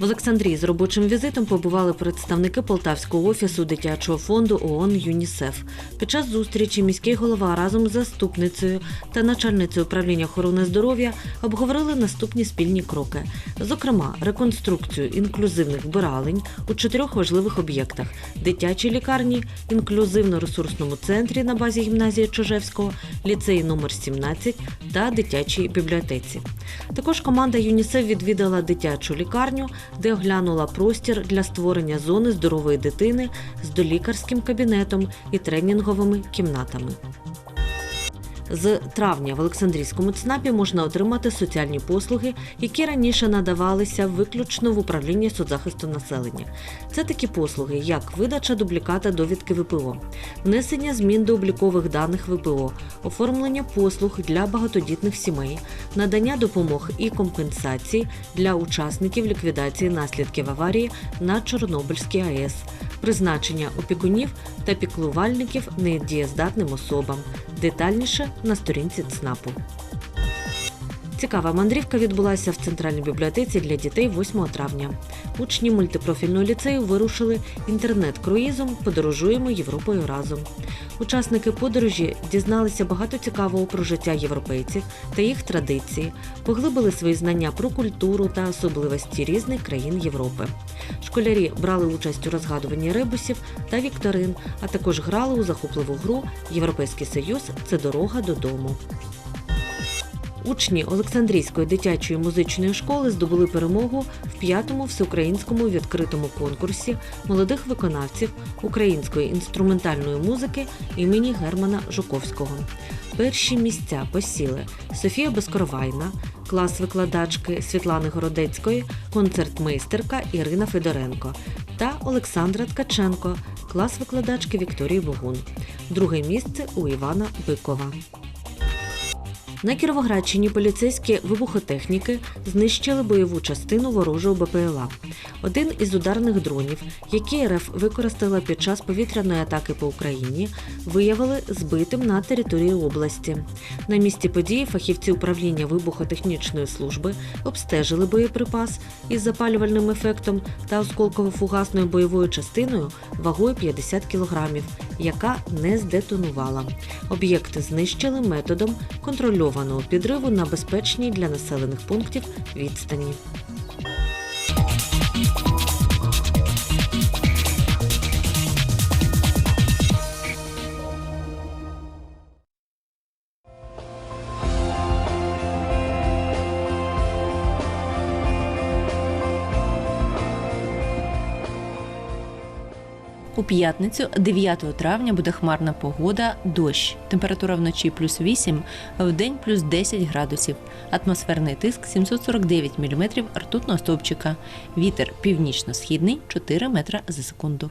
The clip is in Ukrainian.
Олександрії з робочим візитом побували представники Полтавського офісу дитячого фонду ООН ЮНІСЕФ. Під час зустрічі міський голова разом з заступницею та начальницею управління охорони здоров'я обговорили наступні спільні кроки. Зокрема, реконструкцію інклюзивних вбиралень у чотирьох важливих об'єктах: дитячій лікарні, інклюзивно-ресурсному центрі на базі гімназії Чижевського, ліцеї номер 17 та дитячій бібліотеці. Також команда ЮНІСЕФ відвідала дитячу лікарню, де оглянула простір для створення зони здорової дитини з долікарським кабінетом і тренінговими кімнатами. З травня в Олександрійському ЦНАПі можна отримати соціальні послуги, які раніше надавалися виключно в управлінні соцзахисту населення. Це такі послуги, як видача дубліката довідки ВПО, внесення змін до облікових даних ВПО, оформлення послуг для багатодітних сімей, надання допомог і компенсацій для учасників ліквідації наслідків аварії на Чорнобильській АЕС, призначення опікунів та піклувальників недієздатним особам. Детальніше на сторінці ЦНАПу. Цікава мандрівка відбулася в центральній бібліотеці для дітей 8 травня. Учні мультипрофільного ліцею вирушили інтернет-круїзом Подорожуємо Європою разом. Учасники подорожі дізналися багато цікавого про життя європейців та їх традиції, поглибили свої знання про культуру та особливості різних країн Європи. Школярі брали участь у розгадуванні ребусів та вікторин, а також грали у захопливу гру Європейський Союз це дорога додому. Учні Олександрійської дитячої музичної школи здобули перемогу в п'ятому всеукраїнському відкритому конкурсі молодих виконавців української інструментальної музики імені Германа Жуковського. Перші місця посіли Софія Безкоровайна, клас викладачки Світлани Городецької, концертмейстерка Ірина Федоренко та Олександра Ткаченко, клас викладачки Вікторії Богун. Друге місце у Івана Бикова. На Кіровоградщині поліцейські вибухотехніки знищили бойову частину ворожого БПЛА. Один із ударних дронів, які РФ використала під час повітряної атаки по Україні, виявили збитим на території області. На місці події фахівці управління вибухотехнічної служби обстежили боєприпас із запалювальним ефектом та осколково-фугасною бойовою частиною вагою 50 кг, яка не здетонувала. Об'єкти знищили методом контрольованого підриву на безпечній для населених пунктів відстані. У п'ятницю, 9 травня, буде хмарна погода, дощ. Температура вночі плюс 8, в день плюс 10 градусів. Атмосферний тиск 749 мм ртутного стовпчика. Вітер північно-східний 4 метра за секунду.